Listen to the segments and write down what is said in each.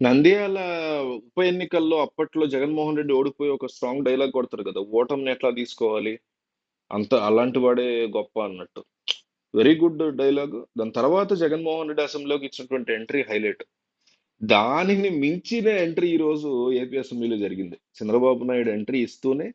నంద్యాల ఉప ఎన్నికల్లో అప్పట్లో జగన్మోహన్ రెడ్డి ఓడిపోయి ఒక స్ట్రాంగ్ డైలాగ్ కొడతారు కదా ఓటమిని ఎట్లా తీసుకోవాలి? అంత అలాంటి వాడే గొప్ప అన్నట్టు. వెరీ గుడ్ డైలాగ్ దాని తర్వాత జగన్మోహన్ రెడ్డి అసెంబ్లీలోకి ఇచ్చినటువంటి ఎంట్రీ హైలైట్ దానిని మించిన ఎంట్రీ ఈ రోజు ఏపీ అసెంబ్లీలో జరిగింది. చంద్రబాబు నాయుడు ఎంట్రీ ఇస్తూనే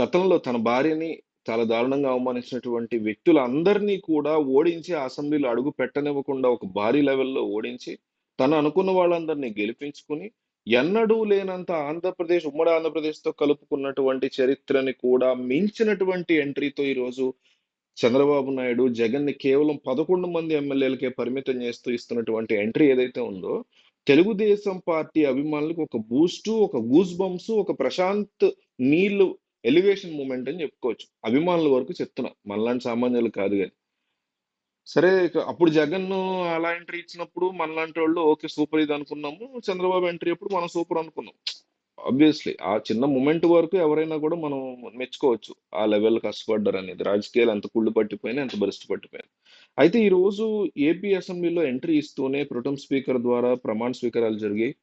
గతంలో తన భార్యని చాలా దారుణంగా అవమానించినటువంటి వ్యక్తులందరినీ కూడా ఓడించి అసెంబ్లీలో అడుగు పెట్టనివ్వకుండా ఒక భారీ లెవెల్లో ఓడించి తను అనుకున్న వాళ్ళందరినీ గెలిపించుకుని ఎన్నడూ లేనంత ఆంధ్రప్రదేశ్ ఉమ్మడి ఆంధ్రప్రదేశ్తో కలుపుకున్నటువంటి చరిత్రని కూడా మించినటువంటి ఎంట్రీతో ఈరోజు చంద్రబాబు నాయుడు జగన్ని కేవలం పదకొండు మంది ఎమ్మెల్యేలకే పరిమితం చేస్తూ ఇస్తున్నటువంటి ఎంట్రీ ఏదైతే ఉందో తెలుగుదేశం పార్టీ అభిమానులకు ఒక బూస్టు ఒక గూస్ బంప్స్ ఒక ప్రశాంత్ నీళ్ళు ఎలివేషన్ మూమెంట్ అని చెప్పుకోవచ్చు. అభిమానుల వరకు చెప్తున్నా. మనలాంటి సామాన్యులు కాదు కానీ. సరే ఇక అప్పుడు జగన్ అలా ఎంట్రీ ఇచ్చినప్పుడు మనలాంటి వాళ్ళు ఓకే సూపర్ ఇది అనుకున్నాము. చంద్రబాబు ఎంట్రీ అప్పుడు మనం సూపర్ అనుకున్నాం. ఆబ్వియస్లీ ఆ చిన్న మూమెంట్ వరకు ఎవరైనా కూడా మనం మెచ్చుకోవచ్చు. ఆ లెవెల్ కష్టపడ్డారు అనేది. రాజకీయాలు ఎంత కుళ్ళు పట్టిపోయినా ఎంత బరిస్ట్ పట్టిపోయినా. అయితే ఈ రోజు ఏపీ అసెంబ్లీలో ఎంట్రీ ఇస్తూనే ప్రొటం స్పీకర్ ద్వారా ప్రమాణ స్వీకారాలు జరిగాయి.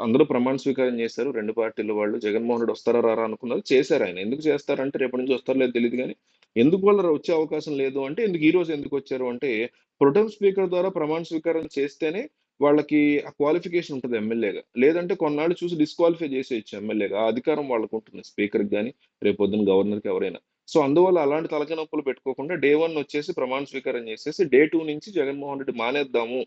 అందరూ ప్రమాణ స్వీకారం చేశారు. రెండు పార్టీల వాళ్ళు జగన్మోహన్ రెడ్డి వస్తారా రారా అనుకున్నారు. చేశారు ఆయన. ఎందుకు చేస్తారంటే రేపటి నుంచి వస్తారో లేదు తెలియదు కానీ ఎందుకు వాళ్ళు వచ్చే అవకాశం లేదు అంటే ఎందుకు ఈ రోజు ఎందుకు వచ్చారు అంటే ప్రొటం స్పీకర్ ద్వారా ప్రమాణ స్వీకారం చేస్తేనే వాళ్ళకి ఆ క్వాలిఫికేషన్ ఉంటుంది ఎమ్మెల్యేగా. లేదంటే కొన్నాళ్ళు చూసి డిస్క్వాలిఫై చేసేయచ్చు ఎమ్మెల్యేగా. ఆ అధికారం వాళ్ళకు ఉంటుంది స్పీకర్కి కానీ రేపొద్దున గవర్నర్కి ఎవరైనా. సో అందువల్ల అలాంటి తలకాయ నొప్పులు పెట్టుకోకుండా డే వన్ వచ్చేసి ప్రమాణ స్వీకారం చేసేసి డే టూ నుంచి జగన్మోహన్ రెడ్డి మానేద్దాము.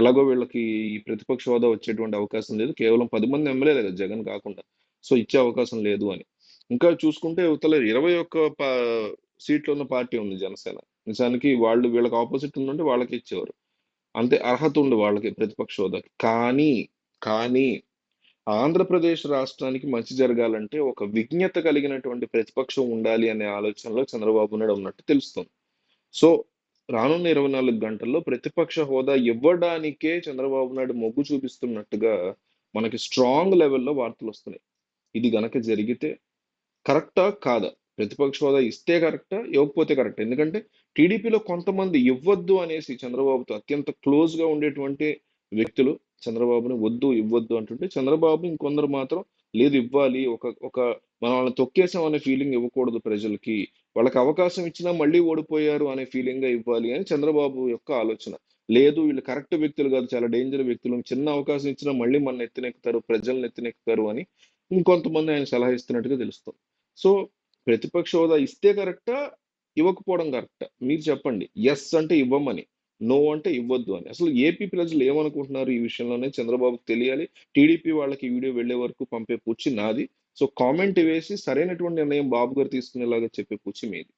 ఎలాగో వీళ్ళకి ఈ ప్రతిపక్ష హోదా వచ్చేటువంటి అవకాశం లేదు. కేవలం పది మంది ఎమ్మెల్యేలే కదా జగన్ కాకుండా. సో ఇచ్చే అవకాశం లేదు అని. ఇంకా చూసుకుంటే ఇవతల ఇరవై ఒక్క సీట్లు ఉన్న పార్టీ ఉంది జనసేన. నిజానికి వాళ్ళు వీళ్ళకి ఆపోజిట్ ఉందంటే వాళ్ళకి ఇచ్చేవారు. అంతే అర్హత ఉంది వాళ్ళకి ప్రతిపక్ష హోదాకి. కానీ కానీ ఆంధ్రప్రదేశ్ రాష్ట్రానికి మంచి జరగాలంటే ఒక విజ్ఞత కలిగినటువంటి ప్రతిపక్షం ఉండాలి అనే ఆలోచనలో చంద్రబాబు నాయుడు ఉన్నట్టు తెలుస్తుంది. సో రానున్న ఇరవై నాలుగు గంటల్లో ప్రతిపక్ష హోదా ఇవ్వడానికే చంద్రబాబు నాయుడు మొగ్గు చూపిస్తున్నట్టుగా మనకి స్ట్రాంగ్ లెవెల్లో వార్తలు వస్తున్నాయి. ఇది గనక జరిగితే కరెక్టా కాదా? ప్రతిపక్ష హోదా ఇస్తే కరెక్టా? ఇవ్వకపోతే కరెక్ట్? ఎందుకంటే టీడీపీలో కొంతమంది ఇవ్వద్దు అనేసి చంద్రబాబుతో అత్యంత క్లోజ్గా ఉండేటువంటి వ్యక్తులు చంద్రబాబుని వద్దు ఇవ్వద్దు అంటుంటే చంద్రబాబు ఇంకొందరు మాత్రం లేదు ఇవ్వాలి ఒక ఒక మనం వాళ్ళని తొక్కేసాం అనే ఫీలింగ్ ఇవ్వకూడదు ప్రజలకి. వాళ్ళకి అవకాశం ఇచ్చినా మళ్ళీ ఓడిపోయారు అనే ఫీలింగ్గా ఇవ్వాలి అని చంద్రబాబు యొక్క ఆలోచన. లేదు వీళ్ళు కరెక్ట్ వ్యక్తులు కాదు చాలా డేంజర్ వ్యక్తులు. చిన్న అవకాశం ఇచ్చినా మళ్ళీ మన ఎత్తినెక్కుతారు ప్రజల్ని ఎత్తినెక్కుతారు అని ఇంకొంతమంది ఆయన సలహా ఇస్తున్నట్టుగా తెలుస్తుంది. సో ప్రతిపక్ష హోదా ఇస్తే కరెక్టా? ఇవ్వకపోవడం కరెక్టా? మీరు చెప్పండి. ఎస్ అంటే ఇవ్వమని. నో అంటే ఇవ్వద్దు అని. అసలు ఏపీ ప్రజలు ఏమనుకుంటున్నారు ఈ విషయంలోనే చంద్రబాబుకు తెలియాలి. టీడీపీ వాళ్ళకి వీడియో వెళ్ళే వరకు పంపే పూచి నాది. సో కామెంట్ వేసి సరైనటువంటి నిర్ణయం బాబు గారు తీసుకునేలాగా చెప్పే పూచి మీది.